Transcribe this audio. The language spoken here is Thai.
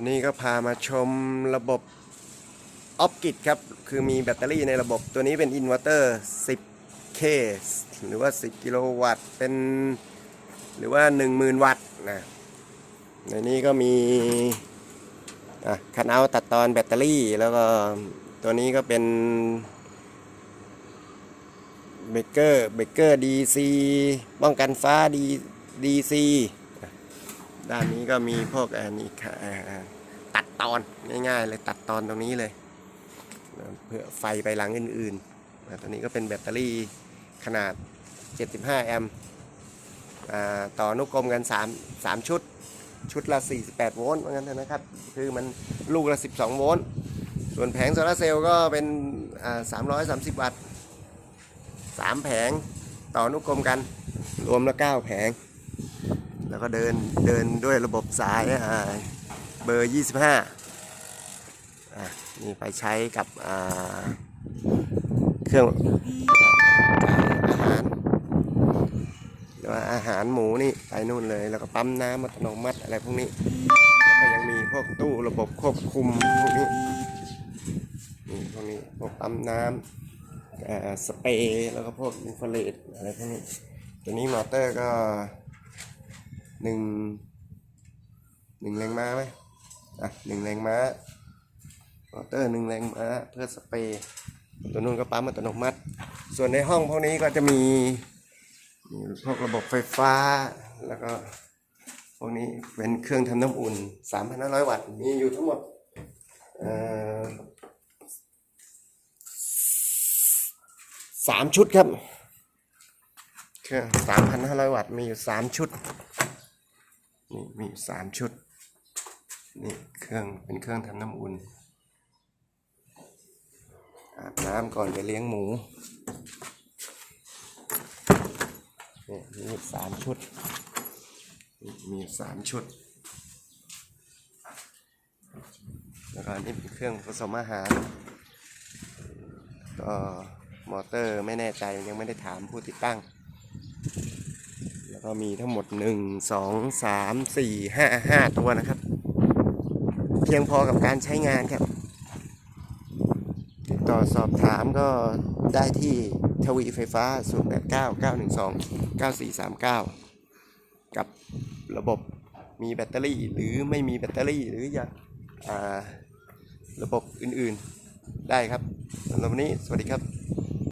วันนี้ก็พามาชมระบบออฟกิดครับ คือมีแบตเตอรี่ในระบบตัวนี้เป็นอินเวอร์เตอร์ 10K หรือว่า 10 กิโลวัตต์เป็น หรือว่า 10,000 วัตต์นะในนี้ก็มีอะคันเอาตัดตอนแบตเตอรี่ แล้วก็ตัวนี้ก็เป็นเบเกอร์เบเกอร์ DC ป้องกันฟ้า D DC ด้านนี้ก็มีพวกอันนี้ค่ะตัดตอนง่ายๆเลยตัดตอนตรงนี้เลยเพื่อไฟไปหลังอื่นๆอ่ตัวนี้ก็เป็นแบตเตอรี่ขนาด 75 แอมป์ต่อนุกรมกัน 3 3 ชุด ชุดละ 48 โวลต์ว่างั้นเถอะนะครับ คือมันลูกละ 12 โวลต์ ส่วนแผงโซลาเซลล์ก็เป็น 330 วัตต์ 3 แผงต่ออนุกรมกัน รวมละ 9 แผง แล้วก็เดินเดินด้วยระบบสายเบอร์ 25อะนี่ไปใช้กับเครื่องอาหารหรือว่าอาหารหมูนี่ไปนู่นเลย แล้วก็ปั๊มน้ำอัตโนมัติอะไรพวกนี้ แล้วก็ยังมีพวกตู้ระบบควบคุมพวกนี้นี่พวกนี้พวกปั๊มน้ำอ่าสเปรย์แล้วก็พวกอินฟราเรดอะไรพวกนี้ตัวนี้มอเตอร์ก็ หนึ่งหนึ่งแรงม้าไหมอะหนึ่งแรงม้ามอเตอร์หนึ่งแรงม้าเพื่อสเปรย์ตัวนู้นก็ปั๊มอัตโนมัติ ส่วนในห้องพวกนี้ก็จะมีมีพวกระบบไฟฟ้าแล้วก็พวกนี้เป็นเครื่องทำน้ำอุ่น 3,500 วัตต์ มีอยู่ทั้งหมดเอ่อสามชุดครับเครื่องสามพันห้าร้อยวัตต์ มีอยู่สามชุด นี่มีสามชุด นี่เครื่องเป็นเครื่องทำน้ำอุ่น อาบน้ำก่อนไปเลี้ยงหมู นี่มีอยู่สามชุด มีสามชุด แล้วก็อันนี่เป็นเครื่องผสมอาหาร ก็มอเตอร์ไม่แน่ใจยังไม่ได้ถามผู้ติดตั้ง แล้วก็มีทั้งหมด1 2 3 4 5 5ตัวนะครับ เพียงพอกับการใช้งานครับ ติดต่อสอบถามก็ได้ที่ทวีไฟฟ้า 0 8 9 9 1 2 9 4 3 9 กับระบบมีแบตเตอรี่หรือไม่มีแบตเตอรี่หรืออยากอ่าระบบอื่นๆได้ครับสำหรับวันนี้สวัสดีครับ